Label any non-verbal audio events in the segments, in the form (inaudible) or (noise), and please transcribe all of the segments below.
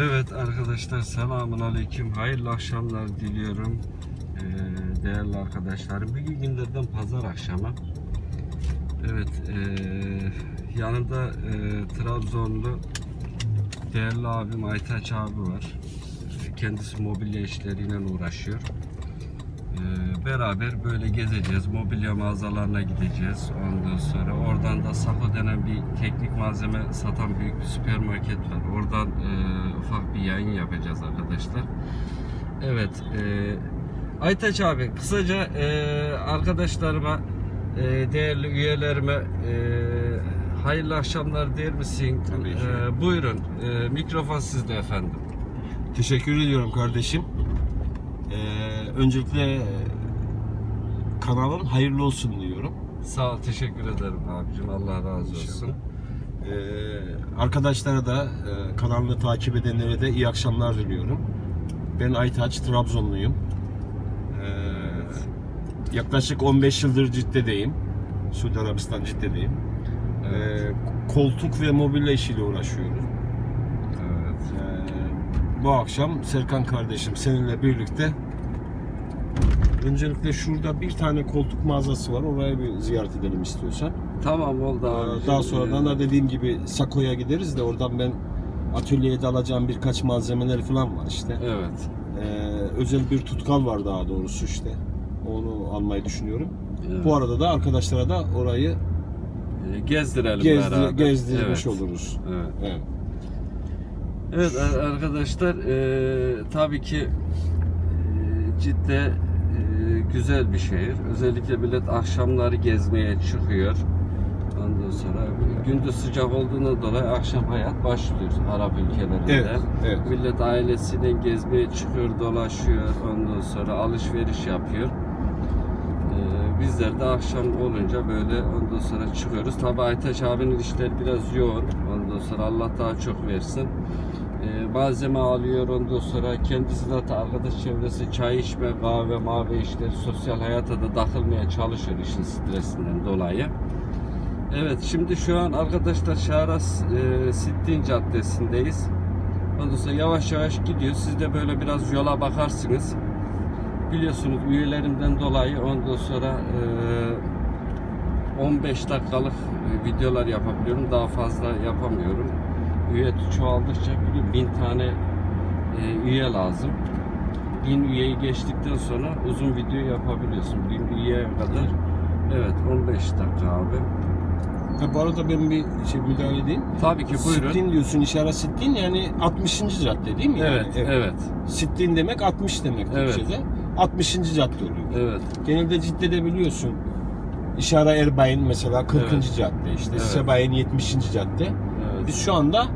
Evet arkadaşlar selamun aleyküm. Hayırlı akşamlar diliyorum. Ee, değerli arkadaşlarım. Bugün günlerden pazar akşamı. Evet ee, yanında ee, Trabzonlu değerli abim Aytaç abi var. Kendisi mobilya işleriyle uğraşıyor. Ee, beraber böyle gezeceğiz. Mobilya mağazalarına gideceğiz. Ondan sonra oradan da Sako denen bir teknik malzeme satan büyük bir süpermarket var. Oradan e, ufak bir yayın yapacağız arkadaşlar. Evet. E, Aytaç abi kısaca e, arkadaşlarıma e, değerli üyelerime e, hayırlı akşamlar der misin? Tabii ki. E, buyurun. E, mikrofon sizde efendim. Teşekkür ediyorum kardeşim. Ee, öncelikle kanalın hayırlı olsun diyorum. Sağ ol, teşekkür ederim abicim. Allah razı olsun. Ee, arkadaşlara da e, kanalını takip edenlere de iyi akşamlar diliyorum. Ben Aytaç, Trabzonluyum. Ee, yaklaşık 15 yıldır Cidde'deyim. Suudi Arabistan Cidde'deyim. Ee, koltuk ve mobilya işiyle uğraşıyorum. Ee, bu akşam Serkan kardeşim seninle birlikte öncelikle şurada bir tane koltuk mağazası var. Oraya bir ziyaret edelim istiyorsan. Tamam oldu Ee, abi. Daha sonradan da dediğim gibi Sako'ya gideriz de oradan ben atölyeye de alacağım birkaç malzemeler falan var işte. Evet. Ee, özel bir tutkal var daha doğrusu işte. Onu almayı düşünüyorum. evet. Bu arada da arkadaşlara da orayı Ee, gezdirelim gezdi, beraber. gezdirmiş evet. oluruz. Evet. Evet. Evet ar- arkadaşlar e, tabii ki e, Cidde e, güzel bir şehir. Özellikle millet akşamları gezmeye çıkıyor. Ondan sonra gündüz sıcak olduğuna dolayı akşam hayat başlıyor Arap ülkelerinde. Evet, evet. Millet ailesiyle gezmeye çıkıyor, dolaşıyor. Ondan sonra alışveriş yapıyor. Ee, bizler de akşam olunca böyle ondan sonra çıkıyoruz. Tabi Aytaç abinin işleri biraz yoğun. Sonra Allah daha çok versin. Ee, malzeme alıyor ondan sonra kendisi zaten arkadaş çevresi çay içme, kahve, mavi işleri, sosyal hayata da takılmaya çalışıyor işin stresinden dolayı. Evet şimdi şu an arkadaşlar Şaras e, Sittin Caddesi'ndeyiz. Ondan sonra yavaş yavaş gidiyor. Siz de böyle biraz yola bakarsınız. Biliyorsunuz üyelerimden dolayı ondan sonra e, 15 dakikalık e, videolar yapabiliyorum. Daha fazla yapamıyorum. Üye çoğaldıkça bin tane e, üye lazım. Bin üyeyi geçtikten sonra uzun video yapabiliyorsun. Bin üyeye kadar. Evet 15 dakika abi. Ha, bu arada ben bir şey müdahale edeyim. Tabii ki buyurun. Sittin diyorsun işaret Sittin yani 60. cadde değil mi? Yani? Evet, evet, Sittin demek 60 demek Evet. Türkçe'de. 60. cadde oluyor. evet. Genelde Cidde'de biliyorsun İşara Erbay'ın mesela 40. Evet. cadde işte Evet. Sebay'ın 70. cadde. evet. Biz şu anda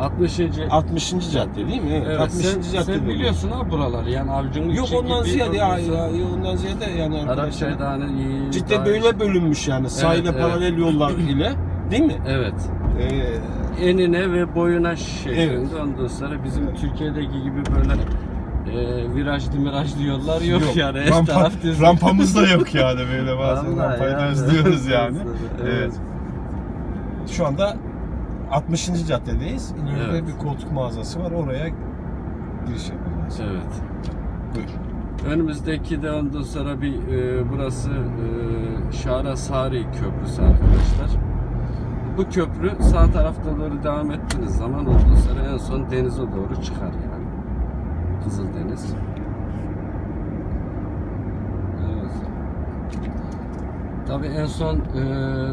60. 60. cadde değil mi? Evet. Evet, 60. sen, cadde sen biliyorsun ha buraları yani avcunun Yok ondan ziyade ya, ya, ondan ziyade yani arkadaşlar. Daha- böyle bölünmüş yani sahile evet. paralel yollar (clears throat) ile değil mi? Evet. Ee, Enine ve boyuna şeklinde. Evet. Ondan sonra bizim Türkiye'deki gibi böyle e, virajlı mirajlı yollar yok, yani. Her Rampa, taraf düz. rampamız da yok yani böyle (laughs) bazen Vallahi rampayı da yani. özlüyoruz yani. Evet. evet. şu anda 60. caddedeyiz. İleride Evet. bir koltuk mağazası var. Oraya giriş yapacağız. Evet. Buyur. Önümüzdeki de ondan sonra bir e, burası e, Şara Sari Köprüsü arkadaşlar. Bu köprü sağ tarafta doğru devam ettiğiniz zaman ondan sonra en son denize doğru çıkar yani. Kızıldeniz. Evet. Tabii en son e,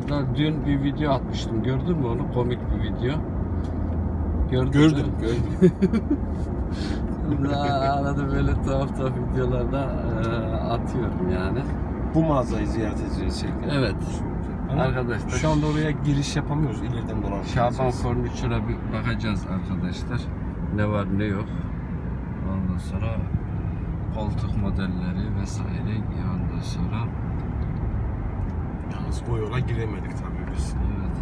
da dün bir video atmıştım. Gördün mü onu? Komik bir video. Gördün mü? Gördüm, gördüm. (laughs) Arada böyle tuhaf tuhaf videolarda e, atıyorum yani. Bu mağazayı ziyaret edeceğiz şeklinde. Evet. Ama Arkadaşlar Şu anda oraya giriş yapamıyoruz. İleriden dolan. Şaban Furniture'a bir bakacağız arkadaşlar. Ne var ne yok. Ondan sonra koltuk modelleri vesaire. Ondan sonra Yalnız o yola giremedik tabii biz. evet.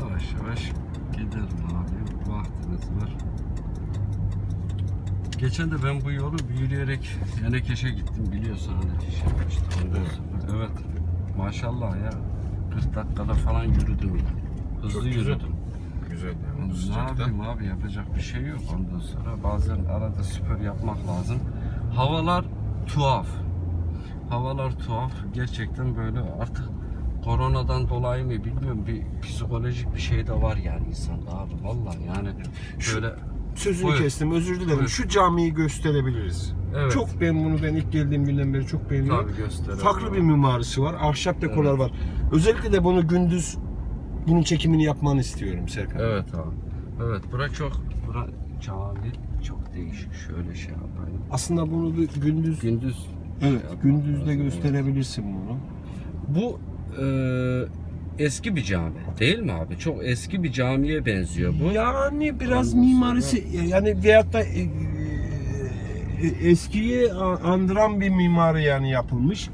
Yavaş yavaş gidelim abi. var. Geçen de ben bu yolu yürüyerek Yenekeş'e gittim biliyorsun hani işte ondan sonra. Evet. Maşallah ya. 40 dakikada falan yürüdüm. Hızlı Çok güzel. yürüdüm. Güzel yani bu Ne yapayım abi yapacak bir şey yok ondan sonra. Bazen arada spor yapmak lazım. Havalar tuhaf. Havalar tuhaf. Gerçekten böyle artık koronadan dolayı mı bilmiyorum bir psikolojik bir şey de var yani insanda abi. Vallahi yani şöyle Sözünü Buyur. kestim özür dilerim. Buyur. Şu camiyi gösterebiliriz. Evet. Çok ben bunu ben ilk geldiğim günden beri çok beğeniyorum. Tabii gösterelim. Farklı bir mimarisi var. Ahşap dekorlar Evet. var. Özellikle de bunu gündüz bunun çekimini yapmanı istiyorum Serkan. Evet abi. Evet bura çok bura cami çok değişik. Şöyle şey yapayım. Aslında bunu bir gündüz Gündüz evet yapmak gündüzde lazım, gösterebilirsin bunu. Bu e, eski bir cami değil mi abi? Çok eski bir camiye benziyor bu. Yani biraz Ondan mimarisi yani veyahut da e, e, eskiyi a- andıran bir mimari yani yapılmış.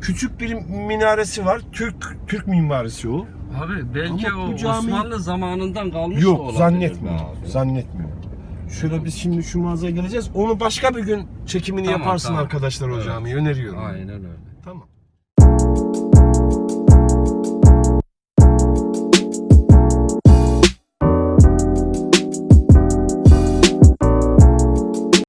Küçük bir minaresi var. Türk Türk mimarisi o. Abi belki Ama bu o cami- Osmanlı zamanından kalmış da Yok olabilir zannetmiyorum. abi. Zannetmiyorum. Şöyle biz şimdi şu mağazaya geleceğiz. Onu başka bir gün çekimini Tamam, yaparsın tamam. arkadaşlar o Evet. camiyi öneriyorum. Aynen öyle. Tamam.